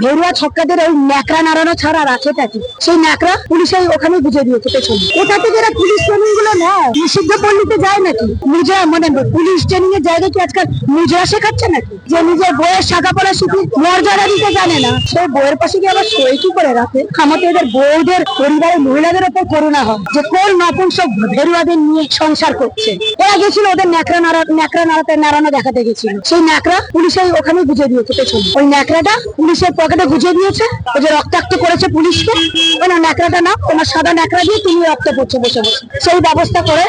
ভেরুয়া ছক্কাদের ওই ন্যাকড়া নাড়ানো ছাড়া আর আছেটা কি? সেই ন্যাকড়া পুলিশে ওখানে বুঝে দিয়েছে পেছনে কোথা থেকে এরা পুলিশ ট্রেনিংগুলো নেয়, নিষিদ্ধ পল্লীতে যায় নাকি? মুজরা মানে পুলিশ ট্রেনিং এর জায়গায় কি আজকাল মুজরা শেখাচ্ছে নাকি? যে নিজের বইয়ের শাখা পড়া শিখি মর্যাদা দিতে জানে না। সেই বইয়ের পাশে গিয়ে আবার সই কি করে রাখে? আমাদের এদের বউদের, পরিবারের মহিলাদের ওপর করুণা হয়। যে কোন নপুংসক ভেরুয়াদের নিয়ে সংসার করছে। এরা গেছিল ওদের ন্যাকড়া নাড়া, ন্যাকড়া নাড়াতে, নাড়ানো দেখাতে গেছিল। সেই ন্যাকড়া পুলিশে ওখানে বুঝে দিয়েছে পেছনে ওই ন্যাকড়াটা পুলিশের পকেটে গুজে দিয়েছে ওই যে রক্তাক্ত করেছে পুলিশকে। ওই ন্যাকড়াটা না, তোমার সাদা ন্যাকড়া দিয়ে তুমি রক্ত পড়ছো বসে বসে। সেই ব্যবস্থা করে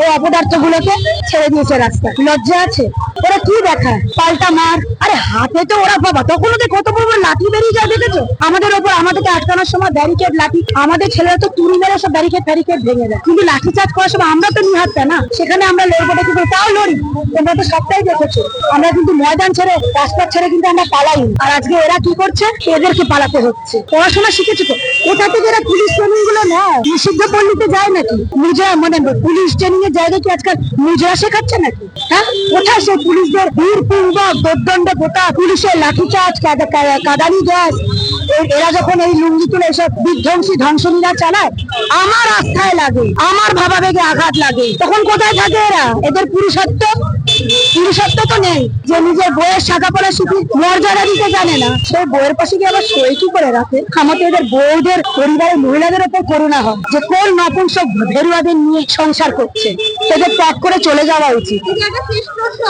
ওই অপদার্থ গুলোকে ছেড়ে দিয়েছে রাস্তা লজ্জা আছে? ওরা কি দেখায়? পাল্টা মার। আরে হাতে তো ওরা বাবা, তখন ওদের কত বড় লাঠি বেরিয়ে যায় দেখেছ? আমাদের ওপর আমাদেরকে আটকানোর সময় ব্যারিকেড লাঠি, আমাদের ছেলেরা তো তুড়ি মেরে সব ব্যারিকেড ফ্যারিকেড ভেঙে দেয়। কিন্তু লাঠি চার্জ করার সময় আমরা তো নিহাতটা না? সেখানে আমরা লড়বো কি করে তাও লড়ি। তোমরা তো সবটাই দেখেছ। আমরা কিন্তু ময়দান ছেড়ে রাস্তা ছেড়ে কিন্তু আমরা পালাই আর আজকে এরা কি করছে? এদেরকে পালাতে হচ্ছে। পড়াশোনা শিখেছো তো? কোথা থেকে এরা পুলিশ ট্রেনিংগুলো নেয়? নিষিদ্ধ পল্লীতে যায় নাকি? মুজরা মানে পুলিশ ট্রেনিং এর জায়গায় কি আজকাল মুজরা শেখাচ্ছে নাকি? হ্যাঁ? কোথায় পুলিশদের বীরপূর্বক দোর্দণ্ড গোটা পুলিশের লাঠিচার্জ কাদানি গ্যাস। এরা যখন এই লুঙ্গি তুলে এসব বিধ্বংসী ধ্বংসলীলা চালায়, আমার আস্থায় লাগে, আমার ভাবাবেগে আঘাত লাগে। তখন কোথায় থাকে এরা? এদের পুরুষত্ব? পুরুষত্ব তো নেই, যে নিজের বইয়ের শাখা পড়া শিখি মর্যাদা দিতে জানে না। সেই বইয়ের পাশে গিয়ে আবার সই কি করে রাখে আমাদের এদের বউদের, পরিবারের মহিলাদের ওপর করুণা হয়, যে কোন নপুংসক ভেরুয়াদের নিয়ে সংসার করছে। সেদের প্যাক করে চলে যাওয়া উচিত। এই যে একটা শেষ প্রশ্ন।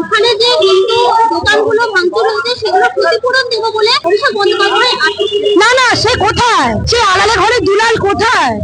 ওখানে যে হিন্দু দোকানগুলো ভাঙচুর হয়েছে সেগুলো ক্ষতিপূরণ দেবো বলে অভিষেক না না সে কোথায়? সে আলালে ঘরে দুলাল কোথায়?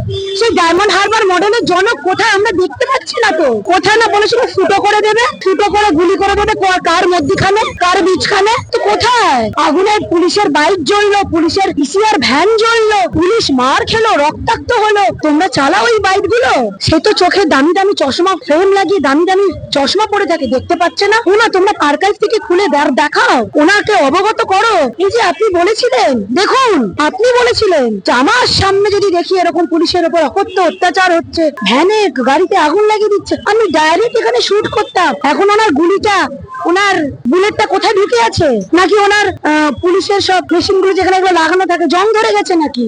ডায়মন্ড হারবার মডেলের জনক কোথায়? আমরা দেখতে পাচ্ছি না তো। কোথায় না বলেছিল ফুটো করে দেবে? ফুটো করে গুলি করে দেবে কার মধ্যখানে? কার বীজখানে? তো কোথায়? আগুনের পুলিশের বাইক জ্বললো, পুলিশের পিসিআর ভ্যান জ্বললো, পুলিশ মার খেলো, রক্তাক্ত হলো। তোমরা চালাও ওই বাইকগুলো সে তো চোখে দামি দামি চশমা ফ্রেম লাগিয়ে দামি দামি চশমা পরে থাকে, দেখতে পাচ্ছে না। ওনা, তোমরা আর্কাইভ থেকে খুলে দেখ- দেখাও। ওনাকে অবগত করো। এই যে আপনি বলেছিলেন, দেখুন, আপনি বলেছিলেন যে আমার সামনে যদি দেখি এরকম পুলিশের উপর অকথ্য অত্যাচার হচ্ছে। ভ্যানে গাড়িতে আগুন লাগিয়ে দিচ্ছে। আমি ডাইরেক্ট এখানে শুট করতাম। এখন ওনার গুলিটা, ওনার বুলেটটা কোথায় ঢুকে আছে? নাকি ওনার পুলিশের সব মেশিনগুলো যেখানে লাগানো থাকে, জং ধরে গেছে নাকি?